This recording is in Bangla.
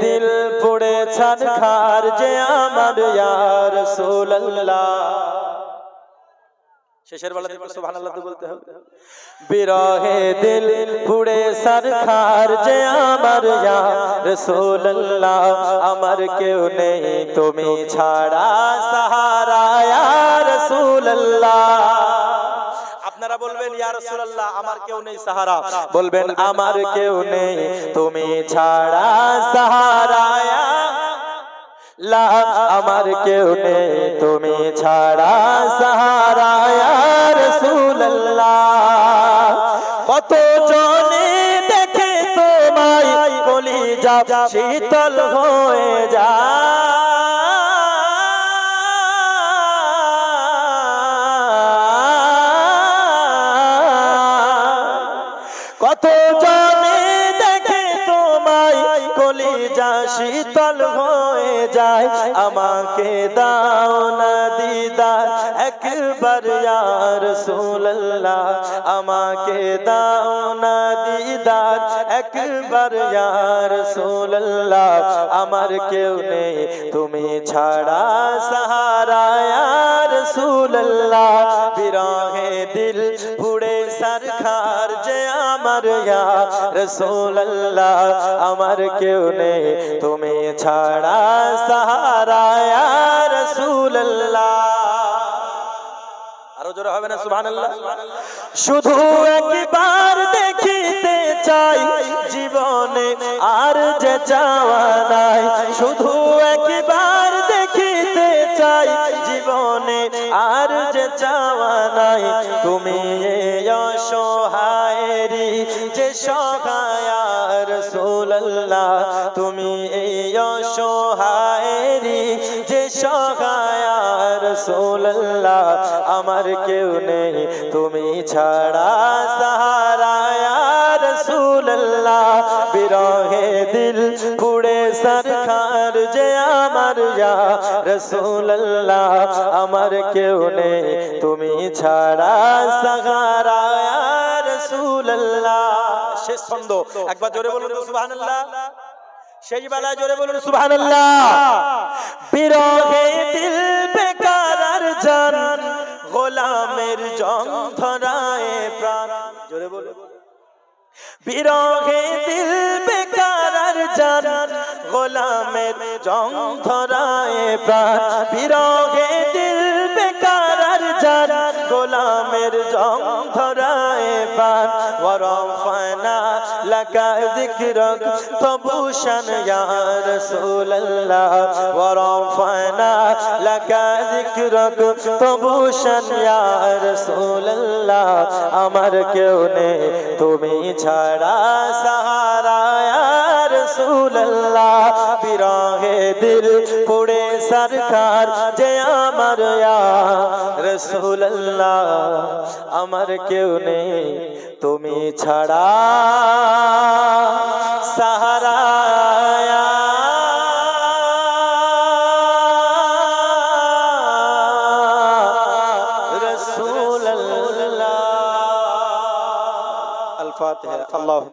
দিল পুড়ে ছান খার যে আমার ইয়ার শেষের বিরহে দিল পুড়ে সর খার যে আমার ইয়া আমার কেউ নেই, তুমি ছাড়া সাহারা ইয়া আপনারা বলবেন ইয়া রাসূলুল্লাহ আমার কেউ নেই সাহারা। বলবেন আমার কেউ নেই তুমি ছাড়া সাহারা। লা আমার কেউ নেই তুমি ছাড়া সাহারা ইয়া রাসূলুল্লাহ। কত জনে দেখে তোমায় কলিজা শীতল হয়ে যায়। কত জনে দেখে তোমায় কলিজা শীতল হয়ে যায়। আমাকে দাও না দিদার, একবার ইয়ার রাসূলুল্লাহ। আমাকে দাও না দিদার, একবার ইয়ার রাসূলুল্লাহ। আমার কেউ নেই, তুমি ছাড়া সাহারা ইয়ার রাসূলুল্লাহ। বিরহে দিল পুড়ে সরখার যে আমার ইয়া রাসূলুল্লাহ, আমার কেউ নেই। তুমি ছাড়া সাহারা ইয়া আরও জোরে হবে না, সুবহানাল্লাহ। শুধু একবার দেখিতে চাই, জীবনে আর যে চাওয়া নাই, শুধু আর যে চাওয়া নাই, তুমি অসহায়েরি যে সহায়ার রাসূলুল্লাহ তুমি এই অসহায়েরি যে সহায়ার রাসূলুল্লাহ আমার কেউ নেই, তুমি ছাড়া সাহারা ইয়া রাসূলুল্লাহ বিরহে দিল পুড়ে সরখার যে রাসূলুল্লাহ, আমার কেউ নেই। তুমি ছাড়া সাহারা রাসূলুল্লাহ। শেষ ছন্দ। একবার জোরে বলুন সুবহানাল্লাহ। শেষ বেলায় জোরে বলুন বিরহে দিল বেকার গোলামের প্রাণ। জোরে বলুন। বিরহে দিল বেকার জান গোলামের জং ধরায় প্রাণ বিরহে দিল বেকার জান গোলামের জং ধরায় প্রাণ ওরফানা লাকা যিকরক তবুশান ইয়া রাসূলুল্লাহ। ওরফানা লাকা যিকরক তবুশান ইয়া রাসূলুল্লাহ। আমার কেউ নেই, তুমি ছাড়া সাহারা রাসূলুল্লাহ, বিরহে দিল পুড়ে সরকার যে আমার রাসূলুল্লাহ, আমার কেউ নেই, তুমি ছাড়া সাহারা আল আল্লাহ